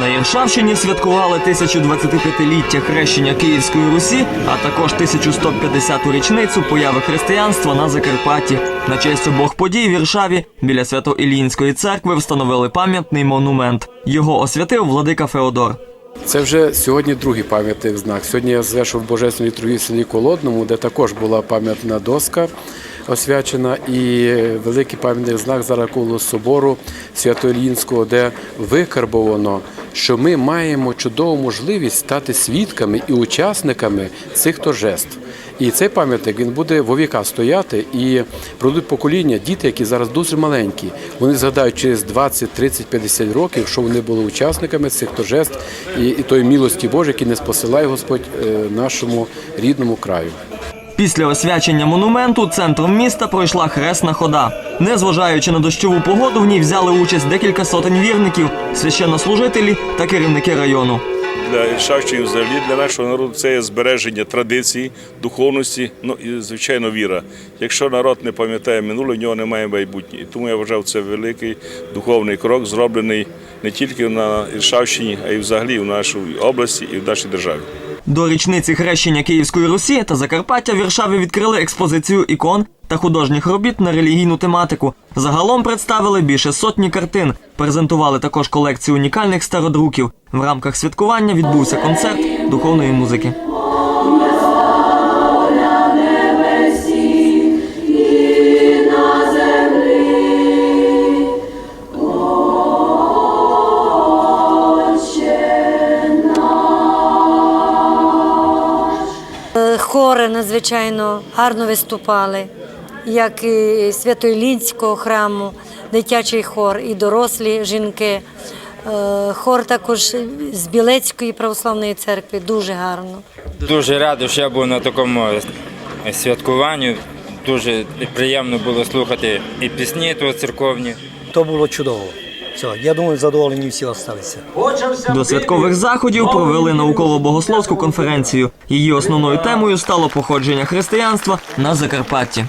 На Іршавщині святкували 1025-ліття хрещення Київської Русі, а також 1150-ту річницю появи християнства на Закарпатті. На честь обох подій в Іршаві біля Свято-Іллінської церкви встановили пам'ятний монумент. Його освятив владика Феодор. Це вже сьогодні другий пам'ятний знак. Сьогодні я звершив Божественній літургії в селі Колодному, де також була пам'ятна доска освячена, і великий пам'ятний знак зараз коло собору Свято-Ілінського, де викарбовано, що ми маємо чудову можливість стати свідками і учасниками цих торжеств. І цей пам'ятник він буде во віка стояти і пройдуть покоління, діти, які зараз дуже маленькі. Вони згадають через 20, 30, 50 років, що вони були учасниками цих торжеств і, і тої милості Божої, які не спосилає Господь е, нашому рідному краю. Після освячення монументу центром міста пройшла хресна хода. Незважаючи на дощову погоду, в ній взяли участь декілька сотень вірників, священнослужителі та керівники району. Для Іршавщини взагалі для нашого народу це є збереження традицій, духовності, ну і звичайно віра. Якщо народ не пам'ятає минуле, в нього немає майбутнє. І тому я вважав це великий духовний крок, зроблений не тільки на Іршавщині, а й взагалі в нашій області і в нашій державі. До річниці хрещення Київської Русі та Закарпаття в Віршаві відкрили експозицію ікон та художніх робіт на релігійну тематику. Загалом представили більше сотні картин. Презентували також колекцію унікальних стародруків. В рамках святкування відбувся концерт духовної музики. Хори надзвичайно гарно виступали, як і Свято-Ілінського храму, дитячий хор, і дорослі жінки. Е, Хор також з Білецької православної церкви дуже гарно. Дуже радий, що я був на такому святкуванні. Дуже приємно було слухати і пісні тут церковні. То було чудово. Все, я думаю, задоволені всі залишилися. До святкових заходів провели науково-богословську конференцію. Її основною темою стало походження християнства на Закарпатті.